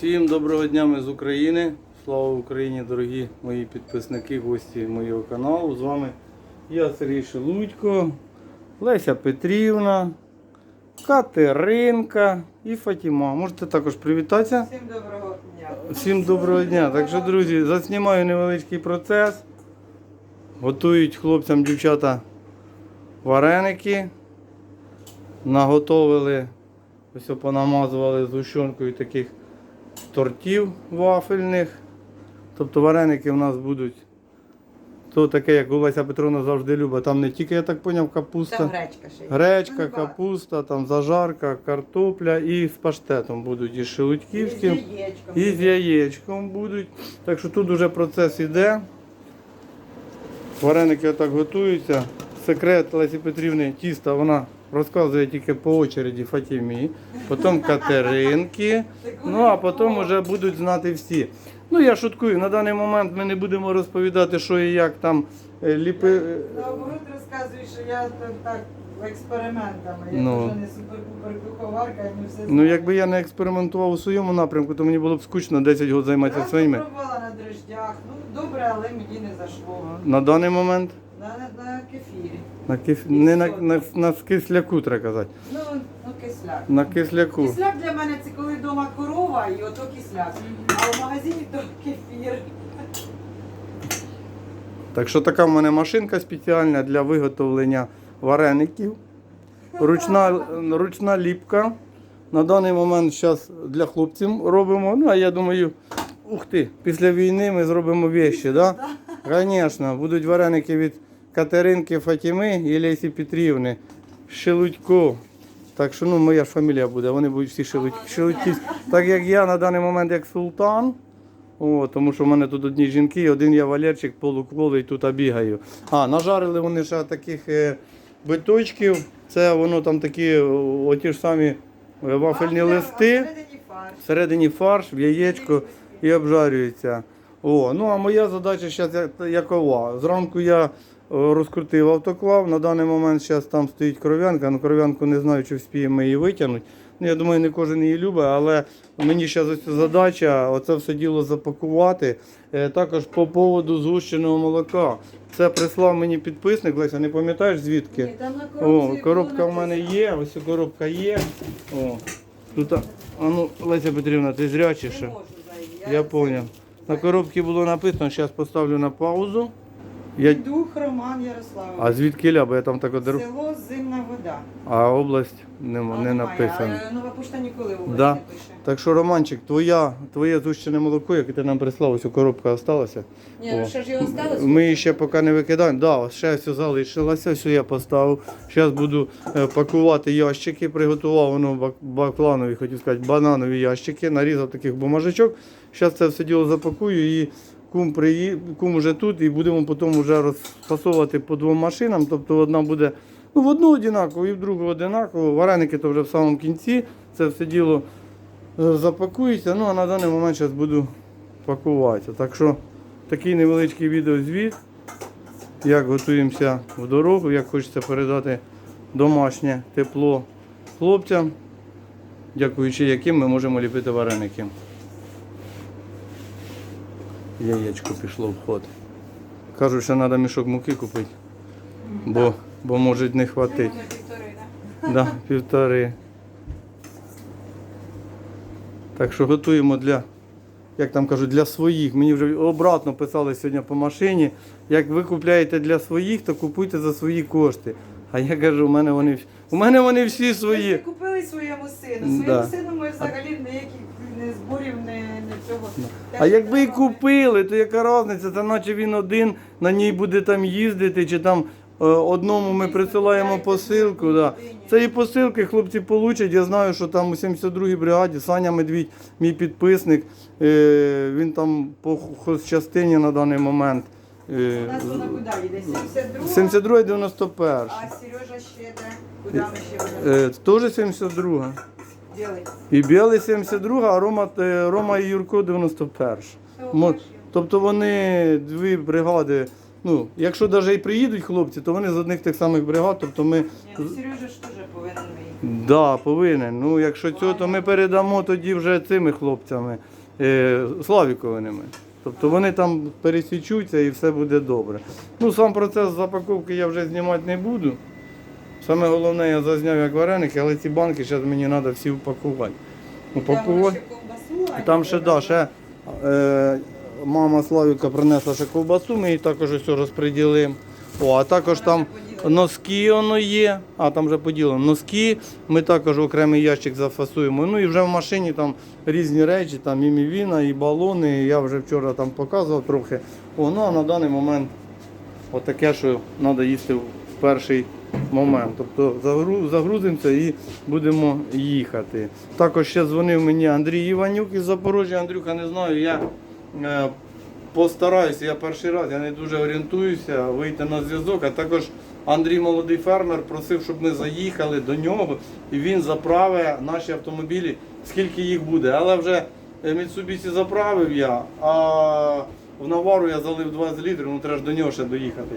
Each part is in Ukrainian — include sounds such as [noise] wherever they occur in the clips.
Всім доброго дня ми з України. Слава Україні, дорогі мої підписники, гості моєго каналу. З вами я Сергій Шелудько, Леся Петрівна, Катеринка і Фатіма. Можете також привітатися. Всім доброго дня. Всім доброго дня. Так що, друзі, заснімаю невеличкий процес. Готують хлопцям дівчата вареники. Наготовили, ось понамазували згущенкою таких тортів вафельних. Тобто вареники в нас будуть. То таке, як Олеся Петровна завжди любить. Там не тільки, я так зрозумів, капуста. Там гречка ще є. Гречка, Ну, капуста, там зажарка, картопля і з паштетом будуть і з І з шелудьківським. яєчком. І з яєчком будуть. Так що тут вже процес іде. Вареники отак готуються. Секрет Лесі Петрівни тіста вона розказує тільки по очереді Фатімі, потім Катеринки. Ну а потім вже будуть знати всі. Ну я шуткую, на даний момент ми не будемо розповідати, що і як там е, ліпи. Наоборот розказуєш, що я там так експериментами. Я Ну. вже не супер-пупер куховарка, і не все Ну якби я не експериментував у своєму напрямку, то мені було б скучно 10 років займатися своїми. попробувала на дрождях. Ну добре, але мені не зайшло. На даний момент. На кис... не на, на, на кисляку треба казати. Ну, ну кисляк. На кисляку. Кисляк для мене це коли вдома корова і ото кисляк. А в магазині то кефір. Так що така в мене машинка спеціальна для виготовлення вареників. Ручна, ручна ліпка. На даний момент зараз для хлопців робимо. Ну, а я думаю, ух ти, після війни ми зробимо вещі, так? Да? [laughs] Звісно, будуть вареники від Катеринки Фатіми і Лесі Петрівни. Шелудько. Так що ну, моя ж фамілія буде, вони будуть всі шелудь, шелудькі. Так як я на даний момент як султан. О, тому що в мене тут одні жінки, один я Валерчик полукволий тут бігаю. А, нажарили вони ще таких е, биточків. Це воно там такі оті ж самі е, вафельні листи. всередині фарш. В яєчко і обжарюється. О, ну а моя задача зараз якова. Зранку я розкрутив автоклав. На даний момент зараз там стоїть кров'янка. Ну кров'янку не знаю, чи вспіємо її витягнути. Ну, я думаю, не кожен її любить, але мені зараз ось задача оце все діло запакувати. Е, Також по поводу згущеного молока. Це прислав мені підписник, Леся, не пам'ятаєш звідки? Ні, там на О, коробка в мене є, ось коробка є. О, тут, а ну, Леся Петрівна, ти зря чи Не що? можу. Я зрозумів. На коробці було написано, зараз поставлю на паузу. Я... Дух Роман Ярославович. А звідки ля, бо я там так одер... Село Зимна вода. А область нема, А, не немає, написано. а Нова пошта ніколи вас Да. не пише. Так що, Романчик, твоя, твоє зущене молоко, яке ти нам прислав, ось у коробка залишилася. Ні, ну ще ж його сталося? Ми її ще поки не викидаємо. Да, ще все залишилося, все я поставив. Зараз буду е, пакувати ящики, приготував воно бак- бакланові, хотів сказати, бананові ящики, нарізав таких бумажечок. Зараз це все діло запакую і кум, приї... кум уже тут, і будемо потім вже розфасовувати по двом машинам. Тобто одна буде ну, в одну одинаково і в другу одинаково. Вареники то вже в самому кінці. Це все діло е, запакується. Ну а на даний момент зараз буду пакувати. Так що такий невеличкий відеозвіт, як готуємося в дорогу, як хочеться передати домашнє тепло хлопцям, дякуючи яким ми можемо ліпити вареники. Яєчко пішло в ход. Кажуть, що треба мішок муки купити, бо, бо може не хватить. Півтори, да? Да, півтори. Так що готуємо для, як там кажуть, для своїх. Мені вже обратно писали сьогодні по машині. Як ви купляєте для своїх, то купуйте за свої кошти. А я кажу, у мене вони, всі- у мене вони всі свої. купили своєму сину. Своєму Да. сину ми взагалі ніяких не зборів, не, не цього. А якби і купили, то яка різниця? Це наче він один на ній буде там їздити, чи там е, одному ми присилаємо посилку. Да. Це і посилки хлопці получать. Я знаю, що там у 72-й бригаді Саня Медвідь, мій підписник, е, він там по хозчастині на даний момент. У Е, нас вона куди йде? 72? 72 91 А Сережа ще де? Куди ми ще будемо? е, Теж 72 Ділай. І білий 72 а Рома, е, Рома і Юрко 91 Мо- Тобто вони дві бригади Ну, якщо навіть і приїдуть хлопці, то вони з одних тих самих бригад, тобто ми. Ні, ну Сережа ж теж повинен виїхати. Да, повинен. Ну, якщо цього, то ми передамо тоді вже цими хлопцями, е, Славіковиними. Тобто вони там пересічуться і все буде добре. Ну, сам процес запаковки я вже знімати не буду. Саме головне, я зазняв як вареники, але ці банки зараз мені треба всі упакувати. Упакувати. Там ще да, ще е, мама Славіка принесла ще ковбасу, ми її також ось розподілимо. О, а також там носки воно є, а там вже поділено. Носки, ми також окремий ящик зафасуємо. Ну і вже в машині там різні речі, там і мівіна, і балони. Я вже вчора там показував трохи. О, ну а на даний момент отаке, що треба їсти в перший момент. Тобто загрузимося і будемо їхати. Також ще дзвонив мені Андрій Іванюк із Запоріжжя. Андрюха, не знаю, я е, постараюся, я перший раз, я не дуже орієнтуюся, вийти на зв'язок. А також Андрій молодий фермер просив, щоб ми заїхали до нього і він заправить наші автомобілі, скільки їх буде. Але вже е, Mitsubishi заправив я, а в Навару я залив 20 літрів, ну треба ж до нього ще доїхати.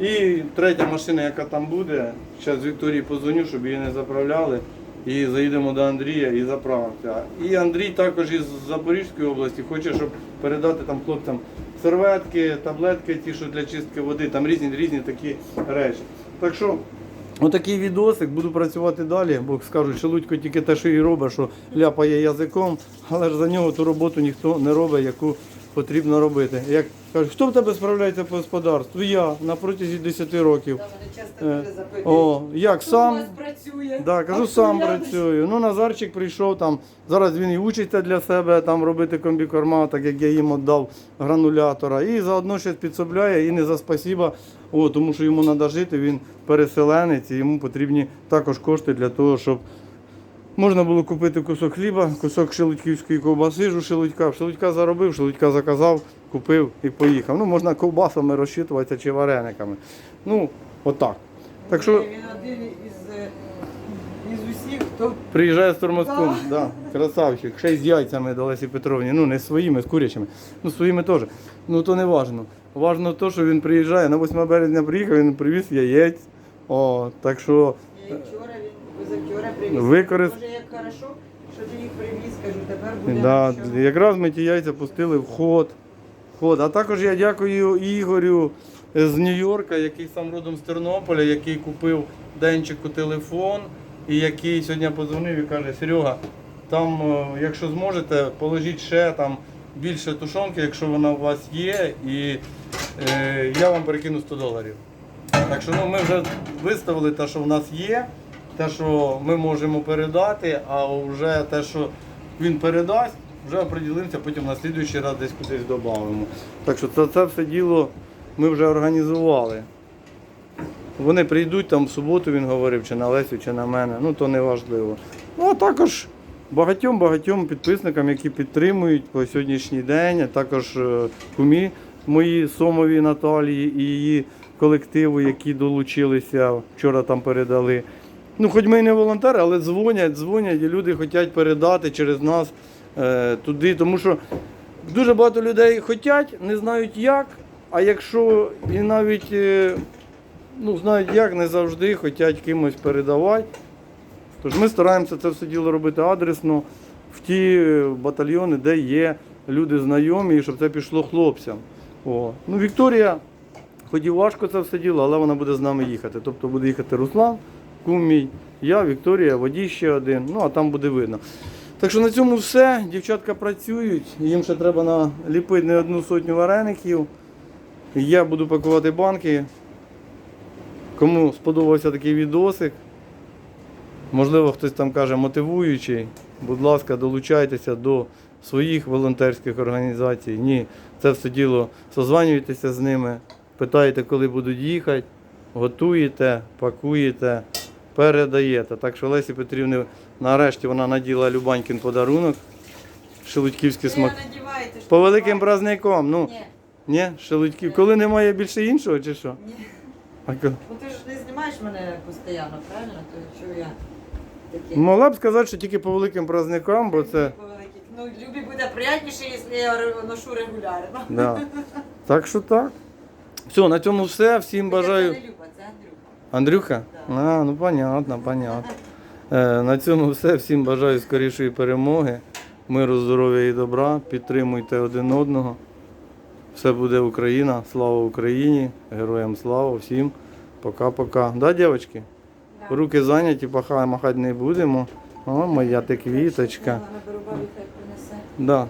І третя машина, яка там буде, зараз Вікторії позвоню, щоб її не заправляли. І заїдемо до Андрія і заправимося. І Андрій також із Запорізької області хоче, щоб передати там хлопцям серветки, таблетки, ті, що для чистки води, там різні різні такі речі. Так що, отакий відосик, буду працювати далі, бо скажуть, що Лудько тільки те, що і робить, що ляпає язиком, але ж за нього ту роботу ніхто не робить, яку потрібно робити. Як кажуть, хто в тебе справляється по господарству? Я на протязі 10 років. Е. О, як «Хто сам? працює? Да, кажу, сам працюю. Ну, Назарчик прийшов там. Зараз він і учиться для себе там робити комбікорма, так як я їм віддав гранулятора. І заодно щось підсобляє і не за спасіба, о, тому що йому треба жити, він переселенець, і йому потрібні також кошти для того, щоб можна було купити кусок хліба, кусок шелудьківської ковбаси, ж у шелудька. Шелудька заробив, шелудька заказав, купив і поїхав. Ну, можна ковбасами розчитуватися чи варениками. Ну, отак. Так що. Він один із, е, із усіх, хто Приїжджає з тормозком, да. красавчик, ще й з яйцями до Лесі Петровні. Ну, не своїми, з курячими. Ну, своїми теж. Ну, то не важно. Важно те, що він приїжджає. На 8 березня приїхав, він привіз яєць. О, так що я вчора, він позавчора привіз. Використ- Боже, як хорошо, що ти їх привіз, кажу, тепер буде да, що. якраз ми ті яйця пустили в ход. ход. А також я дякую Ігорю з Нью-Йорка, який сам родом з Тернополя, який купив Денчику телефон і який сьогодні подзвонив і каже, Серега, там, е, якщо зможете, положіть ще там більше тушонки, якщо вона у вас є, і е, я вам перекину 100 доларів. Так що ну, ми вже виставили те, що в нас є, те, що ми можемо передати, а вже те, що він передасть, вже оприділимося, потім на слідуючий раз десь кудись додамо. Так що це, це все діло ми вже організували. Вони прийдуть там в суботу, він говорив, чи на Лесю, чи на мене, ну то не важливо. Ну а також багатьом-багатьом підписникам, які підтримують по сьогоднішній день, а також е, кумі мої Сомові Наталії і її колективу, які долучилися, вчора там передали. Ну, хоч ми і не волонтери, але дзвонять, дзвонять, і люди хочуть передати через нас е, туди, тому що дуже багато людей хочуть, не знають як, а якщо і навіть е, ну, знають як, не завжди хочуть кимось передавати. Тож ми стараємося це все діло робити адресно в ті е, батальйони, де є люди знайомі, і щоб це пішло хлопцям. О. Ну, Вікторія, хоч і важко це все діло, але вона буде з нами їхати. Тобто буде їхати Руслан, кум мій, я, Вікторія, водій ще один, ну а там буде видно. Так що на цьому все. Дівчатка працюють, їм ще треба наліпити не одну сотню вареників. Я буду пакувати банки. Кому сподобався такий відосик, можливо, хтось там каже мотивуючий, будь ласка, долучайтеся до своїх волонтерських організацій. Ні, це все діло созванюєтеся з ними, питаєте, коли будуть їхати, готуєте, пакуєте, передаєте. Так що Лесі Петрівни нарешті вона наділа Любанькін подарунок. Шелудьківський смак. По великим праздником. Ну, Ні, ні, шелудьків. Коли немає більше іншого, чи що? ні. А Ну ти ж не знімаєш мене постійно, правильно? То що я таке. Могла б сказати, що тільки по великим праздникам, бо це. Ну, Любі буде приятніше, якщо я ношу регулярно. Да. Так що так. Все, на цьому все. Всім бажаю. Андрюха. А, ну понятно, понятно. Е, на цьому все. Всім бажаю скорішої перемоги, миру, здоров'я і добра. Підтримуйте один одного. Все буде Україна. Слава Україні! Героям слава всім. Пока-пока. Да, дівчатки? Руки зайняті, пока махати не будемо. О, моя ти квіточка. Да.